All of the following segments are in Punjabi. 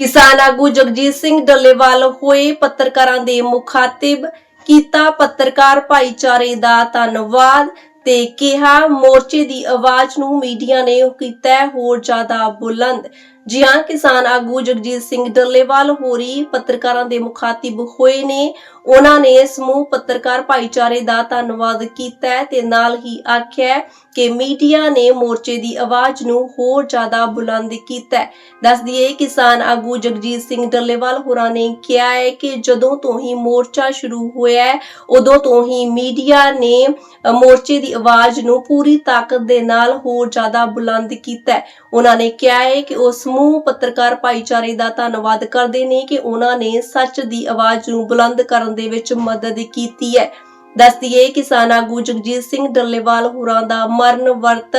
ਕਿਸਾਨ ਆਗੂ ਜਗਜੀਤ ਸਿੰਘ ਡੱਲੇਵਾਲ ਹੋਏ ਪੱਤਰਕਾਰਾਂ ਦੇ ਮੁਖਾਤਿਬ ਕੀਤਾ ਪੱਤਰਕਾਰ ਭਾਈਚਾਰੇ ਦਾ ਧੰਨਵਾਦ ਤੇ ਕਿਹਾ, ਮੋਰਚੇ ਦੀ ਆਵਾਜ਼ ਨੂੰ ਮੀਡੀਆ ਨੇ ਕੀਤਾ ਹੋਰ ਜ਼ਿਆਦਾ ਬੁਲੰਦ। ਜੀ ਹਾਂ ਕਿਸਾਨ ਆਗੂ ਜਗਜੀਤ ਸਿੰਘ ਡੱਲੇਵਾਲ ਹੋਰੀ ਪੱਤਰਕਾਰਾਂ ਦੇ ਮੁਖਾਤਿਬ ਹੋਏ ਨੇ। ਉਹਨਾਂ ਨੇ ਸਮੂਹ ਪੱਤਰਕਾਰ ਭਾਈਚਾਰੇ ਦਾ ਧੰਨਵਾਦ ਕੀਤਾ ਤੇ ਨਾਲ ਹੀ ਆਖਿਆ ਕਿ ਮੀਡੀਆ ਨੇ ਮੋਰਚੇ ਦੀ ਆਵਾਜ਼ ਨੂੰ ਹੋਰ ਜ਼ਿਆਦਾ ਬੁਲੰਦ ਕੀਤਾ ਦੱਸ ਦਈਏ, ਕਿਸਾਨ ਆਗੂ ਜਗਜੀਤ ਸਿੰਘ ਡੱਲੇਵਾਲ ਹੋਰਾਂ ਨੇ ਕਿਹਾ ਹੈ ਕਿ ਜਦੋਂ ਤੋਂ ਹੀ ਮੋਰਚਾ ਸ਼ੁਰੂ ਹੋਇਆ ਹੈ, ਉਦੋਂ ਤੋਂ ਹੀ ਮੀਡੀਆ ਨੇ ਮੋਰਚੇ ਦੀ ਆਵਾਜ਼ ਨੂੰ ਪੂਰੀ ਤਾਕਤ ਦੇ ਨਾਲ ਹੋਰ ਜ਼ਿਆਦਾ ਬੁਲੰਦ ਕੀਤਾ ਉਹਨਾਂ ਨੇ ਕਿਹਾ ਹੈ ਕਿ ਉਸ ਸਮੂਹ ਪੱਤਰਕਾਰ ਭਾਈਚਾਰੇ ਦਾ ਧੰਨਵਾਦ ਕਰਦੇ ਨੇ ਕਿ ਉਹਨਾਂ ਨੇ ਸੱਚ ਦੀ ਆਵਾਜ਼ ਨੂੰ ਬੁਲੰਦ ਕਰਨ ਦੇ ਵਿੱਚ ਮਦਦ ਕੀਤੀ ਹੈ। ਦੱਸ ਕਿਸਾਨ ਆਗੂ ਜਗਜੀਤ ਸਿੰਘ ਡੱਲੇਵਾਲ ਹੋਰਾਂ ਦਾ ਮਰਨ ਵਰਤ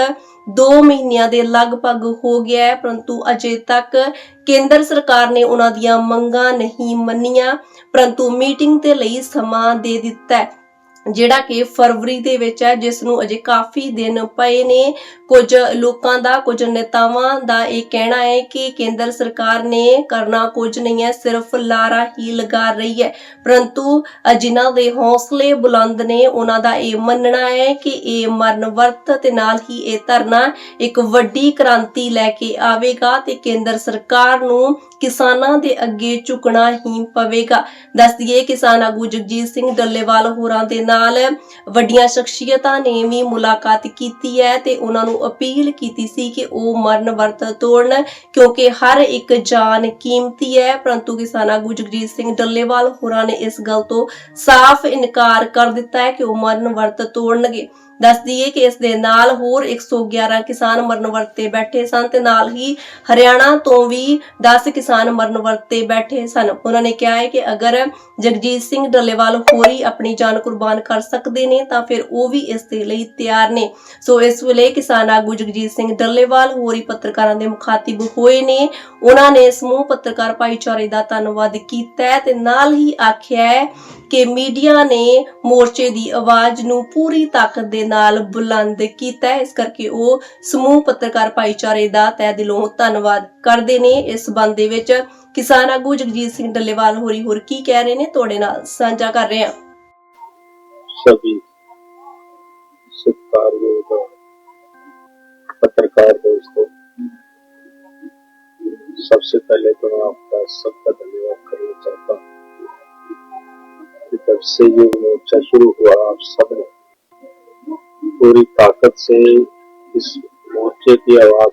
2 ਮਹੀਨਿਆਂ ਦੇ ਲਗਭਗ ਹੋ ਗਿਆ ਹੈ, ਪਰੰਤੂ ਅਜੇ ਤੱਕ ਕੇਂਦਰ ਸਰਕਾਰ ਨੇ ਉਹਨਾਂ ਦੀਆਂ ਮੰਗਾਂ ਨਹੀਂ ਮੰਨੀਆਂ, ਪਰੰਤੂ ਮੀਟਿੰਗ ਦੇ ਲਈ ਸਮਾਂ ਦੇ ਦਿੱਤਾ ਹੈ। ਜਿਹੜਾ ਕਿ ਫਰਵਰੀ ਦੇ ਵਿੱਚ ਹੈ, ਜਿਸ ਨੂੰ ਅਜੇ ਕਾਫੀ ਦਿਨ ਪਏ ਨੇ। ਕੁਝ ਲੋਕਾਂ ਦਾ, ਕੁਝ ਨੇਤਾਵਾਂ ਦਾ ਇਹ ਕਹਿਣਾ ਹੈ ਕਿ ਕੇਂਦਰ ਸਰਕਾਰ ਨੇ ਕਰਨਾ ਕੁਝ ਨਹੀਂ ਹੈ, ਸਿਰਫ ਲਾਰਾ ਹੀ ਲਗਾ ਰਹੀ ਹੈ। ਪਰੰਤੂ ਜਿਨ੍ਹਾਂ ਦੇ ਹੌਸਲੇ ਬੁਲੰਦ ਨੇ, ਉਹਨਾਂ ਦਾ ਇਹ ਮੰਨਣਾ ਹੈ ਕਿ ਇਹ ਮਰਨ ਵਰਤ ਤੇ ਨਾਲ ਹੀ ਇਹ ਧਰਨਾ ਇੱਕ ਵੱਡੀ ਕ੍ਰਾਂਤੀ ਲੈ ਕੇ ਆਵੇਗਾ ਤੇ ਕੇਂਦਰ ਸਰਕਾਰ ਨੂੰ ਕਿਸਾਨਾਂ ਦੇ ਅੱਗੇ ਝੁਕਣਾ ਹੀ ਪਵੇਗਾ। ਦੱਸ ਦਈਏ ਕਿਸਾਨ ਆਗੂ ਜਗਜੀਤ ਸਿੰਘ ਡੱਲੇਵਾਲ ਹੋਰਾਂ ਦੇ ਨਾਲ ਵੱਡੀਆਂ ਸ਼ਖਸੀਅਤਾਂ ਨੇ ਵੀ ਮੁਲਾਕਾਤ ਕੀਤੀ ਹੈ ਤੇ ਉਹਨਾਂ ਨੂੰ ਅਪੀਲ ਕੀਤੀ ਸੀ ਕਿ ਉਹ ਮਰਨ ਵਰਤ ਤੋੜਨ, ਕਿਉਂਕਿ ਹਰ ਇੱਕ ਜਾਨ ਕੀਮਤੀ ਹੈ। ਪਰੰਤੂ ਕਿਸਾਨ ਆਗੂ ਸਿੰਘ ਡੱਲੇਵਾਲ ਹੋਰਾਂ ਨੇ ਇਸ ਗੱਲ ਤੋਂ ਸਾਫ਼ ਇਨਕਾਰ ਕਰ ਦਿੱਤਾ ਹੈ ਕਿ ਉਹ ਮਰਨ ਵਰਤ ਤੋੜਨਗੇ। ਦੱਸ ਦਈਏ ਕਿ ਇਸ ਦੇ ਨਾਲ ਹੋਰ 111 ਕਿਸਾਨ ਮਰਨ ਵਰਤ ਬੈਠੇ ਸਨ ਤੇ ਨਾਲ ਹੀ ਹਰਿਆਣਾ ਤੋਂ ਵੀ 10 ਕਿਸਾਨ ਮਰਨ ਵਰਤ ਬੈਠੇ ਸਨ। ਉਹਨਾਂ ਨੇ ਕਿਹਾ ਹੈ ਕਿ ਅਗਰ ਜਗਜੀਤ ਸਿੰਘ ਡੱਲੇਵਾਲ ਹੋਰੀ ਆਪਣੀ ਜਾਨ ਕੁਰਬਾਨ ਕਰ ਸਕਦੇ ਨੇ ਤਾਂ ਫਿਰ ਉਹ ਵੀ ਇਸ ਦੇ ਲਈ ਤਿਆਰ ਨੇ। ਸੋ ਇਸ ਵੇਲੇ ਕਿਸਾਨ ਆਗੂ ਜਗਜੀਤ ਸਿੰਘ ਡੱਲੇਵਾਲ, ਹੋਰੀ ਪੱਤਰਕਾਰਾਂ ਦੇ ਮੁਖਾਤਿਬ ਹੋਏ ਨੇ। ਉਹਨਾਂ ਨੇ ਸਮੂਹ ਪੱਤਰਕਾਰ ਭਾਈਚਾਰੇ ਦਾ ਧੰਨਵਾਦ ਕੀਤਾ ਤੇ ਨਾਲ ਹੀ ਆਖਿਆ ਹੈ ਕਿ ਮੀਡੀਆ ਨੇ ਮੋਰਚੇ ਦੀ ਆਵਾਜ਼ ਨੂੰ ਪੂਰੀ ਤਾਕਤ ਦੇ ਨਾਲ ਬੁਲੰਦ ਕੀਤਾ ਹੈ ਇਸ ਕਰਕੇ ਉਹ ਸਮੂਹ ਪੱਤਰਕਾਰ ਭਾਈਚਾਰੇ ਦਾ ਤਹਿ ਦਿਲੋਂ ਧੰਨਵਾਦ ਕਰਦੇ ਨੇ ਇਸ ਸੰਬੰਧ ਦੇ ਵਿੱਚ ਕਿਸਾਨ ਆਗੂ ਜਗਜੀਤ ਸਿੰਘ ਡੱਲੇਵਾਲ ਹੋਰੀ ਹੋਰ ਕੀ ਕਹਿ ਰਹੇ ਨੇ ਤੁਹਾਡੇ ਨਾਲ ਸਾਂਝਾ ਕਰ ਰਹੇ ਹਾਂ सभी सत्कारयोग पत्रकार दोस्तों सबसे पहले तो मैं आपका सबका जब से ये मोर्चा शुरू हुआ आप सब ने पूरी ताकत से इस मोर्चे की आवाज